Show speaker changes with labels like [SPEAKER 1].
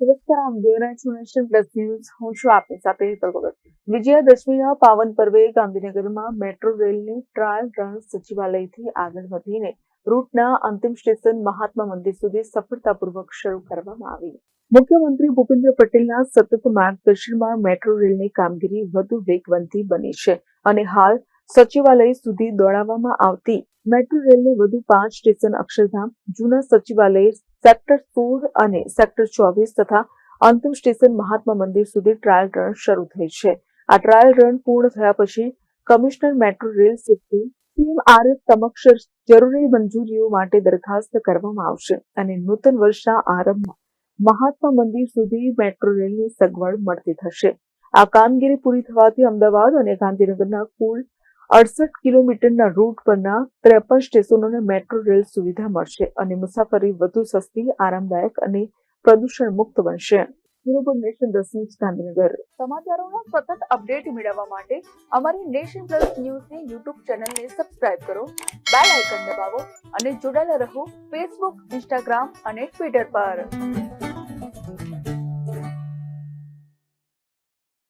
[SPEAKER 1] અંગેના nation plus news. હું છું આપની સાથે હિતલ ભગત. વિજયાદશમીના પાવન પર્વે ગાંધીનગરમાં મેટ્રો રેલની ટ્રાયલ રન સચિવાલયથી આગળ વધીને રૂટના અંતિમ સ્ટેશન મહાત્મા મંદિર સુધી સફળતાપૂર્વક શરૂ કરવામાં આવી. મુખ્યમંત્રી ભૂપેન્દ્ર પટેલના સતત માર્ગદર્શનમાં મેટ્રો રેલની કામગીરી વધુ વેગવંતી બની છે અને હાલ સચિવાલય સુધી દોડાવવામાં આવતી મેટ્રો રેલને વધુ પાંચ સ્ટેશન અક્ષરધામ, જૂના સચિવાલય, સેક્ટર સોળ અને સેક્ટર ચોવીસ તથા અંતિમ સ્ટેશન મહાત્મા મંદિર સુધી ટ્રાયલ રન શરૂ થઈ છે. આ ટ્રાયલ રન પૂર્ણ થયા પછી commissioner metro rail safety CMRF સમક્ષ જરૂરી મંજૂરીઓ માટે દરખાસ્ત કરવામાં આવશે અને નૂતન વર્ષના આરંભમાં મહાત્મા મંદિર સુધી મેટ્રો રેલની સગવડ મળતી થશે. આ કામગીરી પૂરી થવાથી અમદાવાદ અને ગાંધીનગરના કુલ અડસઠ કિલોમીટરના રૂટ પરના ત્રેપન સ્ટેશનોને મેટ્રો રેલ સુવિધા મળશે અને મુસાફરી વધુ સસ્તી, આરામદાયક અને પ્રદૂષણ મુક્ત બનશે. Bureau nation plus news Gandhinagar. સમાચારોના સતત અપડેટ મેળવવા માટે અમારી નેશન પ્લસ ન્યૂઝની યુટ્યુબ ચેનલને સબસ્ક્રાઇબ કરો, બેલ આઇકન દબાવો અને જોડાયેલા રહો ફેસબુક, ઇન્સ્ટાગ્રામ અને ટ્વિટર પર.